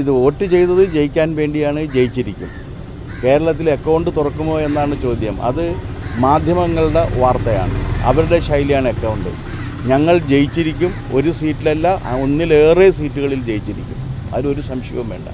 ഇത് വോട്ട് ചെയ്തത് ജയിക്കാൻ വേണ്ടിയാണ് ജയിച്ചിരിക്കും. കേരളത്തിൽ അക്കൗണ്ട് തുറക്കുമോ എന്നാണ് ചോദ്യം. അത് മാധ്യമങ്ങളുടെ വാർത്തയാണ്. അവരുടെ ശൈലിയാണ് അക്കൗണ്ട് ഞങ്ങൾ ജയിച്ചിരിക്കും. ഒരു സീറ്റിലല്ല ഒന്നിലേറെ സീറ്റുകളിൽ ജയിച്ചിരിക്കും. അതിലൊരു സംശയവും വേണ്ട.